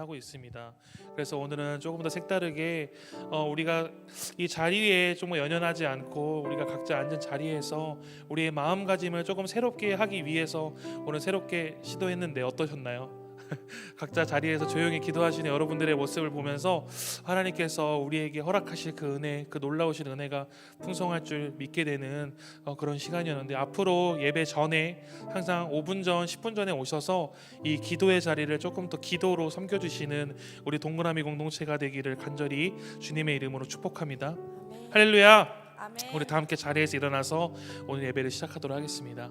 하고 있습니다. 그래서 오늘은 조금 더 색다르게 어, 우리가 이 자리에 좀 연연하지 않고 우리가 각자 앉은 자리에서 우리의 마음가짐을 조금 새롭게 하기 위해서 오늘 새롭게 시도했는데 어떠셨나요? 각자 자리에서 조용히 기도하시는 여러분들의 모습을 보면서 하나님께서 우리에게 허락하실 그 은혜, 그 놀라우신 은혜가 풍성할 줄 믿게 되는 어, 그런 시간이었는데 앞으로 예배 전에 항상 5분 전, 10분 전에 오셔서 이 기도의 자리를 조금 더 기도로 섬겨주시는 우리 동그라미 공동체가 되기를 간절히 주님의 이름으로 축복합니다. 할렐루야! 우리 다 함께 자리에서 일어나서 오늘 예배를 시작하도록 하겠습니다.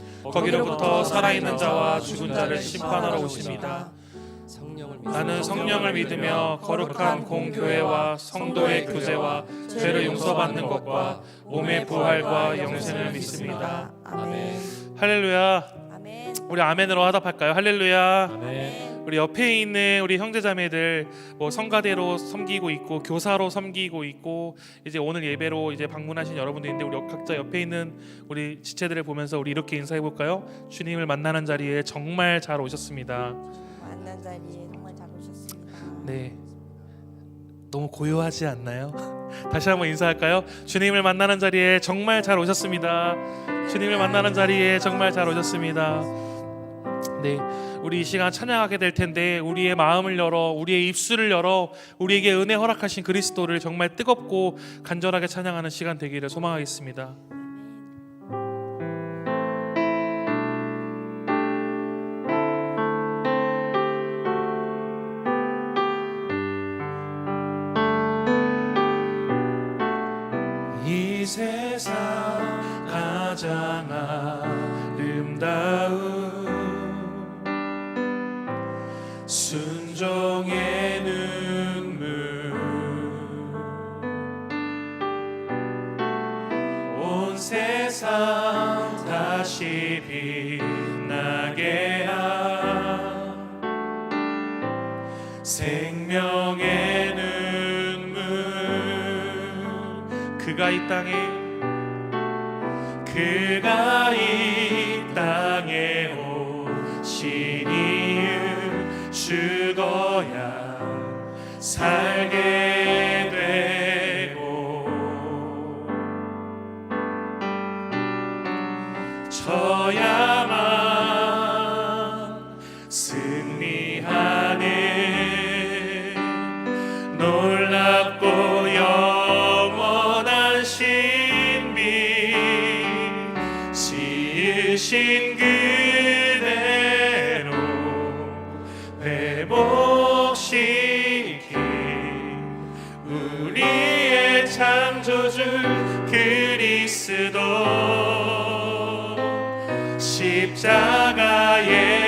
거기로부터 살아있는 자와 죽은 자를 심판하러 오십니다. 나는 성령을 믿으며 거룩한 공교회와 성도의 교제와 죄를 용서받는 것과 몸의 부활과 영생을 믿습니다. 아멘. 할렐루야. 아멘. 우리 아멘으로 화답할까요? 할렐루야. 아멘. 우리 옆에 있는 우리 형제자매들 뭐 성가대로 섬기고 있고 교사로 섬기고 있고 이제 오늘 예배로 이제 방문하신 여러분들인데 우리 각자 옆에 있는 우리 지체들을 보면서 우리 이렇게 인사해 볼까요? 주님을 만나는 자리에 정말 잘 오셨습니다. 만난 자리에 정말 잘 오셨습니다. 네. 너무 고요하지 않나요? 다시 한번 인사할까요? 주님을 만나는 자리에 정말 잘 오셨습니다. 주님을 만나는 자리에 정말 잘 오셨습니다. 네. 우리 이 시간 찬양하게 될 텐데 우리의 마음을 열어 우리의 입술을 열어 우리에게 은혜 허락하신 그리스도를 정말 뜨겁고 간절하게 찬양하는 시간 되기를 소망하겠습니다. 생명의 눈물. 그가 이 땅에 그가 이 땅에 오신 이유 죽어야. 살게 그리스도. 십자가의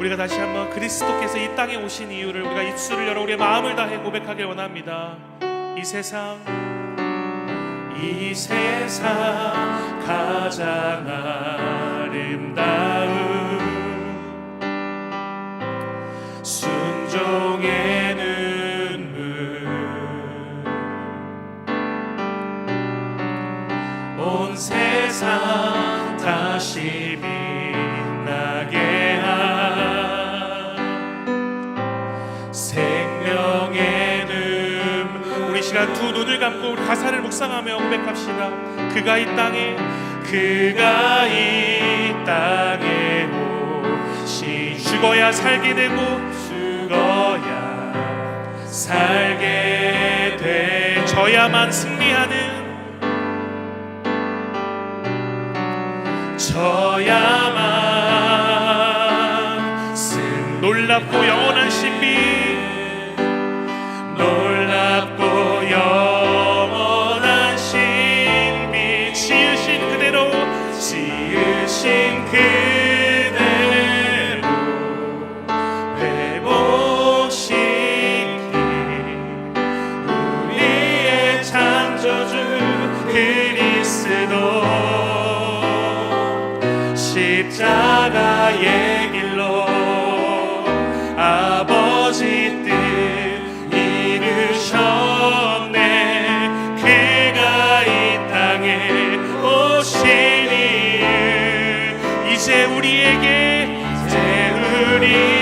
우리가 다시 한번 그리스도께서 이 땅에 오신 이유를 우리가 입술을 열어 우리의 마음을 다해 고백하길 원합니다. 이 세상 이 세상 가장 아름다운 감고 가사를 묵상하며 고백합시다. 그가 이 땅에 그가 이 땅에 오시 죽어야 살게 되고 죽어야 살게 돼. 저야만 승리하는 저야만 쓴 놀랍고 영원한 이제 우리에게 이제 우리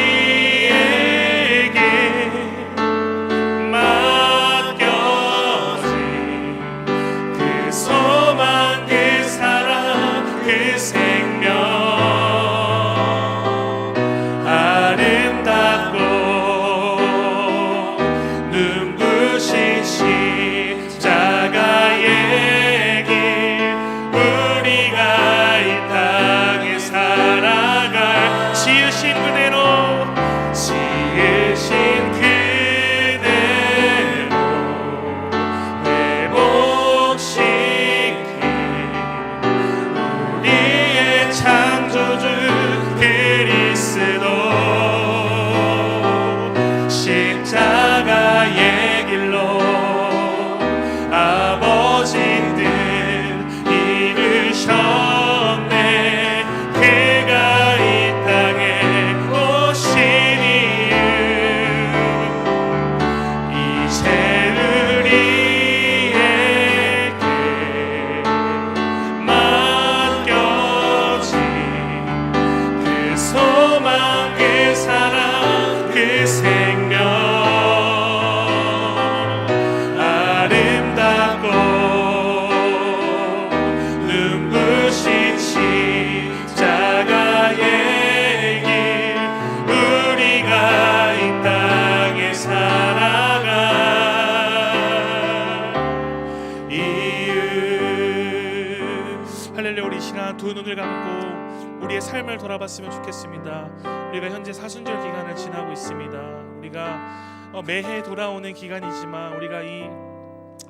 삶을 돌아봤으면 좋겠습니다 우리가 현재 사순절 기간을 지나고 있습니다 우리가 어, 매해 돌아오는 기간이지만 우리가 이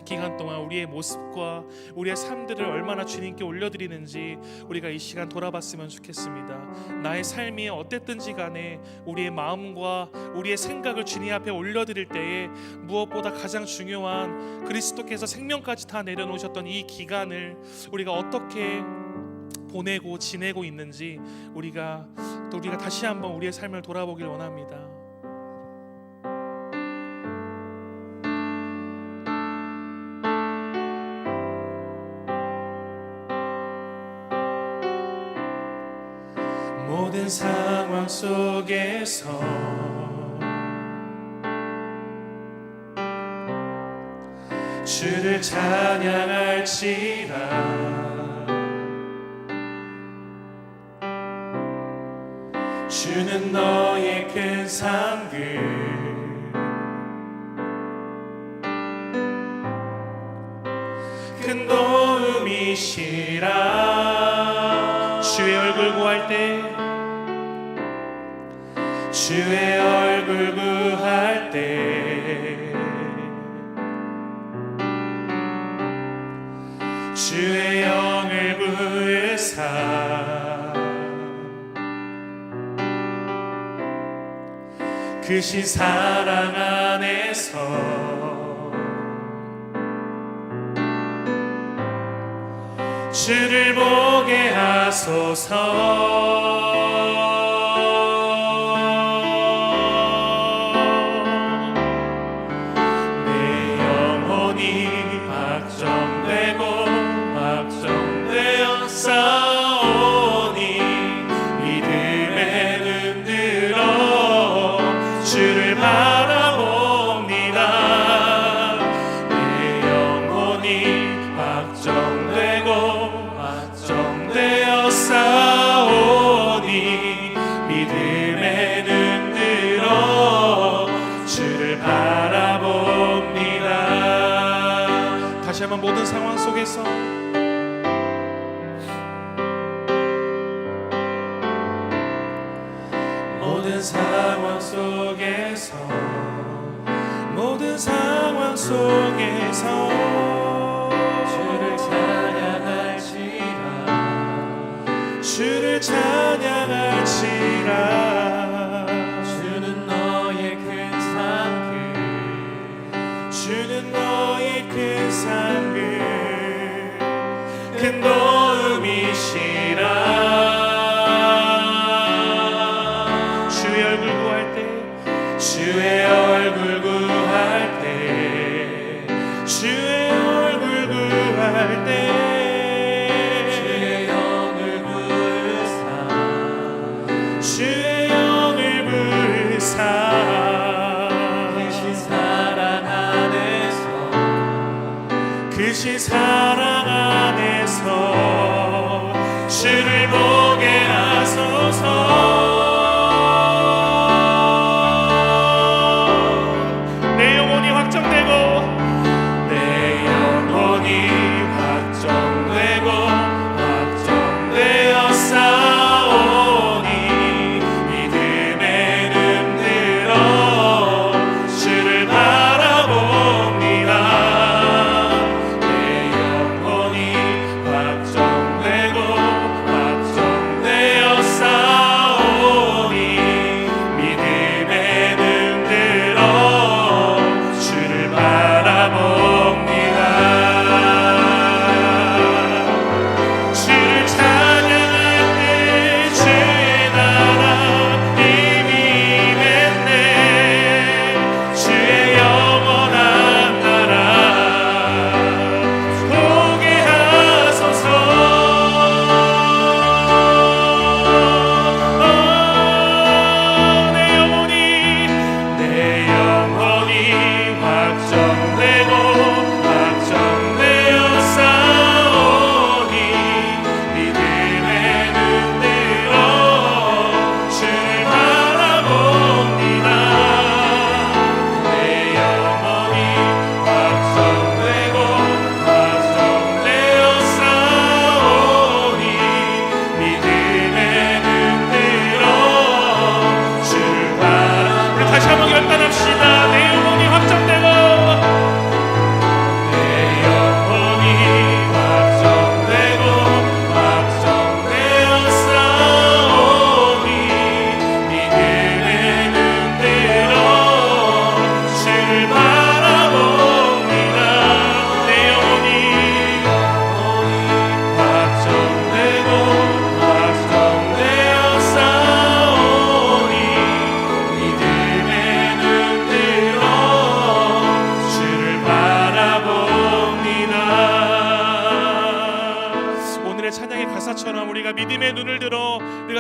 기간 동안 우리의 모습과 우리의 삶들을 얼마나 주님께 올려드리는지 우리가 이 시간 돌아봤으면 좋겠습니다. 나의 삶이 어땠든지 간에 우리의 마음과 우리의 생각을 주님 앞에 올려드릴 때에 무엇보다 가장 중요한 그리스도께서 생명까지 다 내려놓으셨던 이 기간을 우리가 어떻게 보내고 지내고 있는지 우리가 또 우리가 다시 한번 우리의 삶을 돌아보길 원합니다. 모든 상황 속에서 주를 찬양할지라 주는 너의 큰 상급 큰 도움이시라. 주의 얼굴 구할 때 주의 얼굴 그신 사랑 안에서 주를 보게 하소서 song.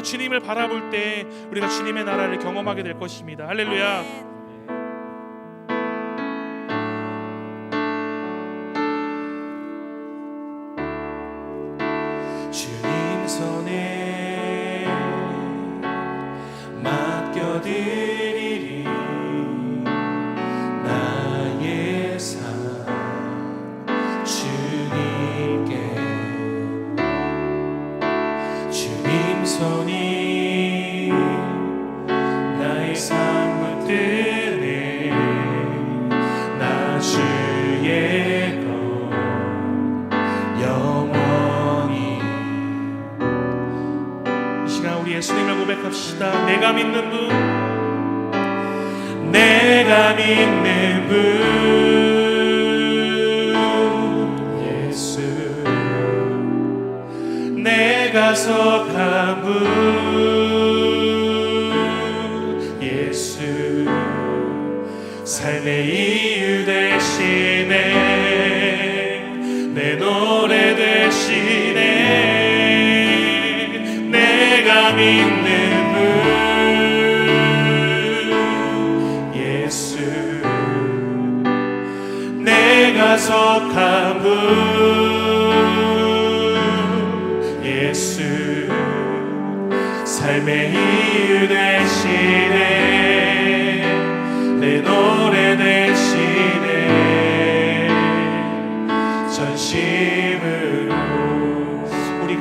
주님을 바라볼 때 우리가 주님의 나라를 경험하게 될 것입니다. 할렐루야. 영원히. 이 시간 우리 예수님을 고백합시다. 내가 믿는 분 내가 믿는 분 예수. 내가 속한 분 예수. 삶의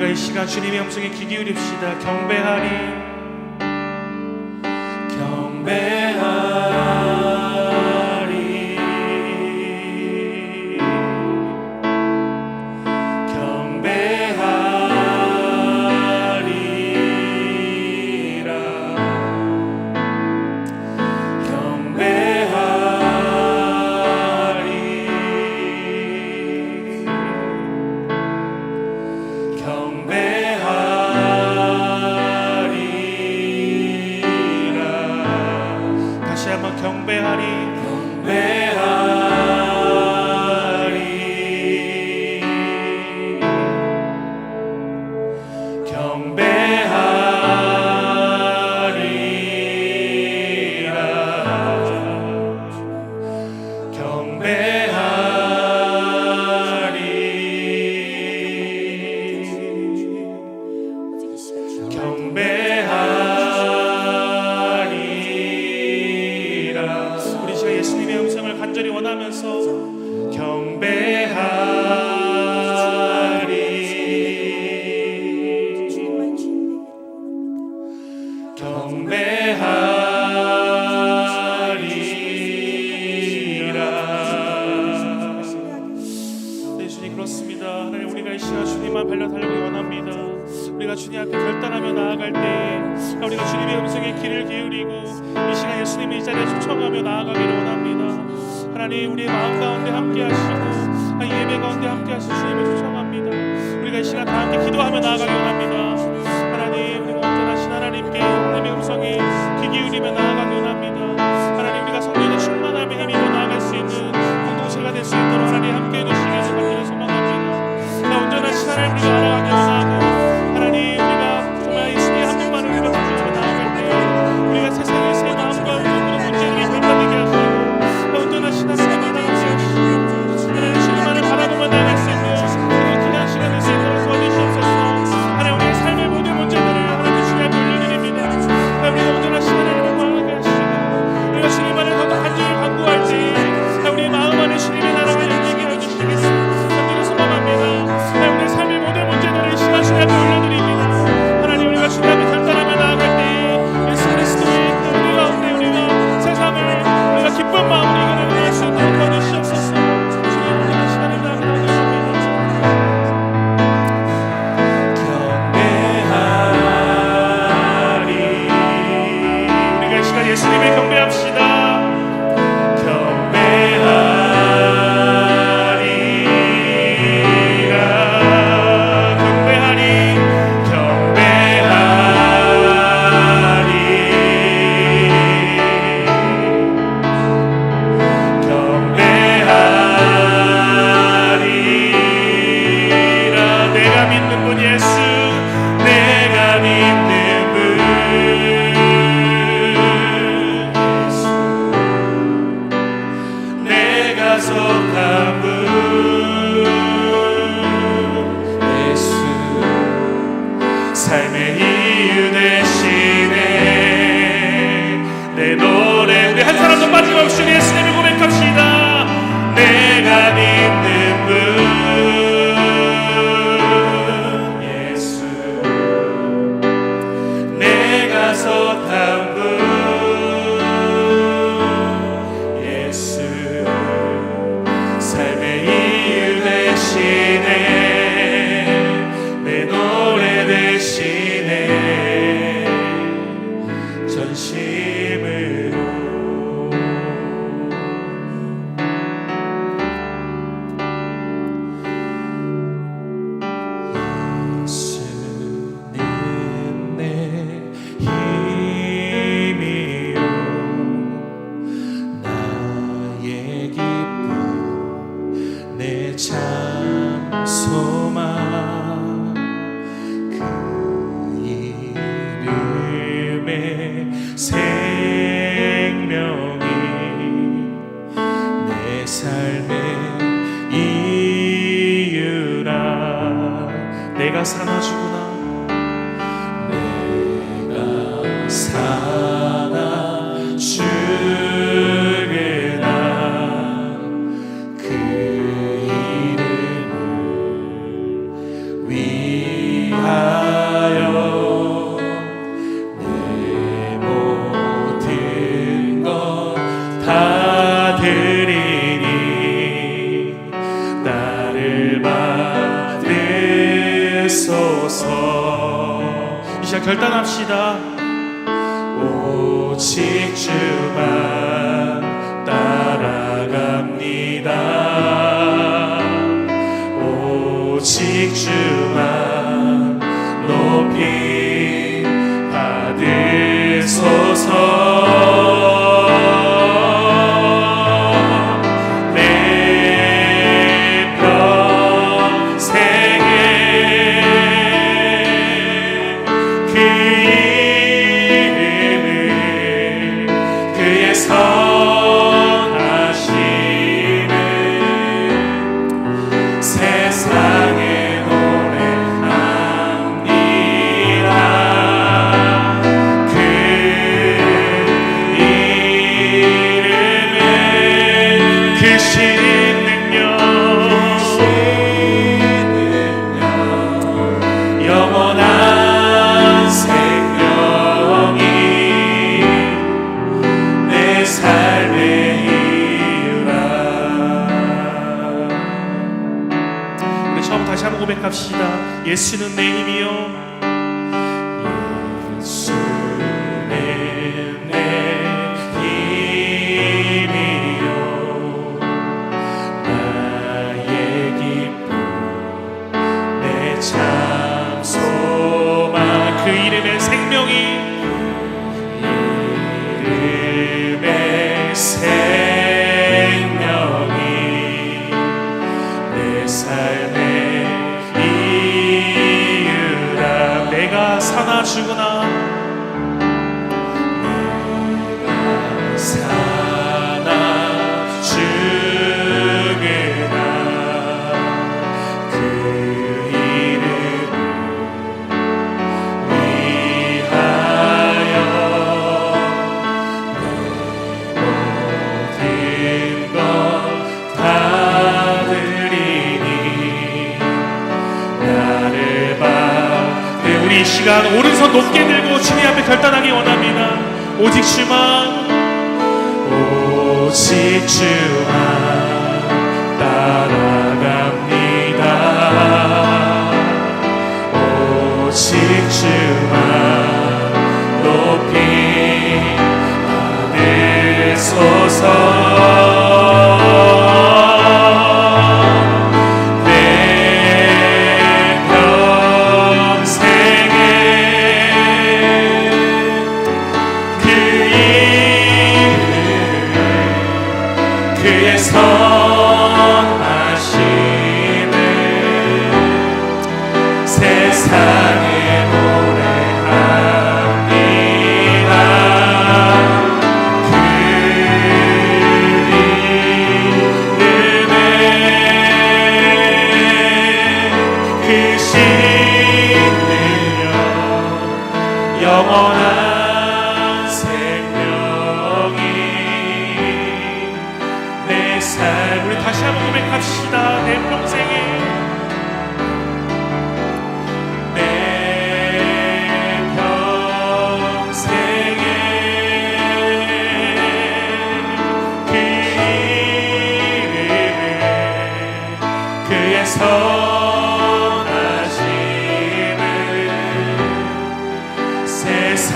이 시간 주님의 음성에 귀 기울입시다. 경배하리. 우리와 함께 하실 주님을 추천합니다. 우리가 이 시간 다 함께 기도하며 나아가기 원합니다. 하나님 우리 온전하신 하나님께 하나님의 음성에 귀 기울이며 나아가기 원합니다. 하나님 우리가 성령의 충만함에 힘입어 나아갈 수 있는 공동체가 될 수 있도록 하나님 함께 해주시기를 소망합니다. 나 온전하신 하나님 우리가 알아가기 원합니다. Mama. 삶의 이유 대신에 내 노. child. you. 영원한 생명이 내 삶의 이유라. 예수는 내 힘이요. 높게 들고 주님 앞에 결단하기 원합니다. 오직 주만 오직 주만 Home.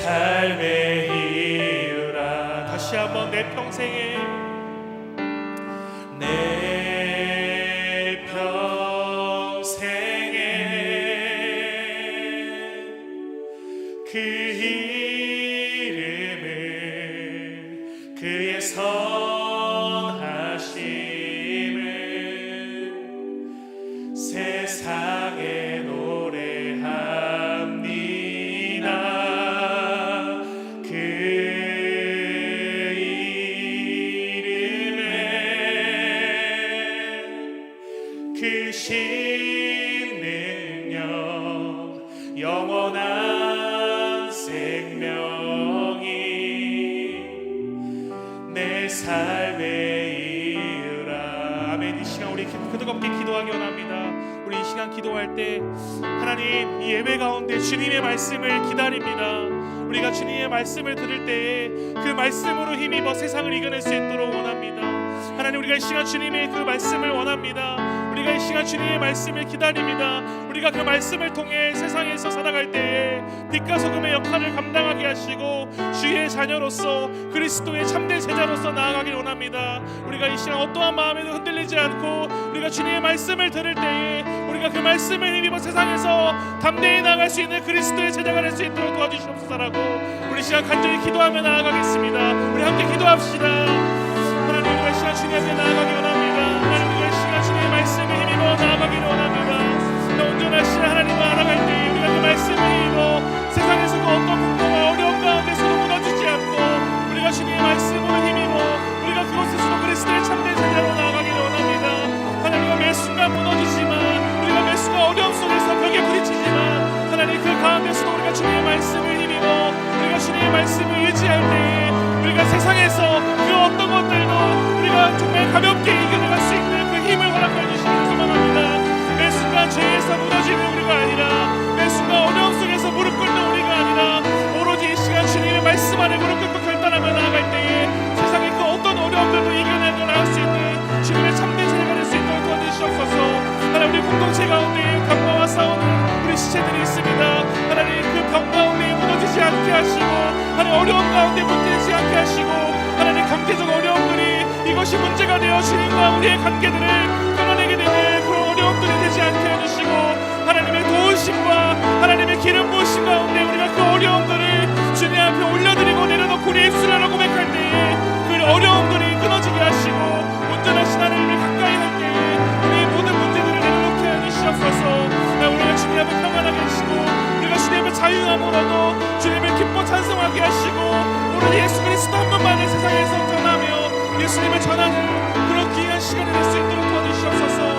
삶의 이유라. 다시 한번 내 평생에 이 예배 가운데 주님의 말씀을 기다립니다. 우리가 주님의 말씀을 들을 때에 그 말씀으로 힘입어 세상을 이겨낼 수 있도록 원합니다. 하나님 우리가 이 시간 주님의 그 말씀을 원합니다. 우리가 이 시간 주님의 말씀을 기다립니다. 우리가 그 말씀을 통해 세상에서 살아갈 때에 빛과 소금의 역할을 감당하게 하시고 주의 자녀로서 그리스도의 참된 제자로서 나아가길 원합니다. 우리가 이 시간 어떠한 마음에도 흔들리지 않고 우리가 주님의 말씀을 들을 때에 우리가 그 말씀을 힘입어 세상에서 담대히 나아갈 수 있는 그리스도의 제자가 될 수 있도록 도와주시옵소서라고 우리 시간 간절히 기도하며 나아가겠습니다. 우리 함께 기도합시다. 하나님 우리가 이 시간 주님 앞에 나아가기 원합니다. 하나님 우리가 이 시간 주님의 말씀에 힘입어 나아가기를 원합니다. 또 온전하신 하나님과 알아갈 때 우리가 그 말씀에 힘입어 세상에서 그 어떤 공고와 어려움 가운데서도 무너지지 않고 우리가 주님의 말씀으로 힘입어 우리가 그곳에서도 그리스도의 참된 제자로 나아가기를 원합니다 순간 어려움 속에서 벽에 부딪히지만 하나님 그 가운데서도 우리가 주님의 말씀을 힘입어 우리가 주님의 말씀을 의지할 때에 우리가 세상에서 그 어떤 것들도 우리가 정말 가볍게 이겨나갈 수 있는 그 힘을 허락해 주시기를 소망합니다. 매 순간 죄에서 무너지는 우리가 아니라 매 순간 어려움 속에서 무릎 꿇는 우리가 아니라 오로지 이 시간 주님의 말씀 안에 무릎 꿇고 결단하며 나아갈 때에 세상의 그 어떤 어려움들도 이겨내고 나갈 수 있는 하시고 하나님 어려움 가운데 무너지지 않게 하시고 하나님 경제적 어려움들이 이것이 문제가 되어 주님과 우리의 관계들을 끊어내게 되는 그런 어려움들이 되지 않게 해주시고 하나님의 도우심과 하나님의 기름 부으심 가운데 우리가 그 어려움들을 주님 앞에 올려드리고 내려놓고 우리 입술하라 고백할 때에 그 어려움들이 끊어지게 하시고 온전하신 하나님을 가까이 할 때에 우리 모든 문제들을 내려놓게 해주시옵소서. 나 우리가 주님 앞에 평안하게 하시고 우리가 주님 앞에 자유함으로도 주님을 기뻐 찬송하게 하시고 오늘 예수 그리스도 한 분만을 세상에서 전하며 예수님을 전하는 그런 귀한 시간이 될 수 있도록 도와주시옵소서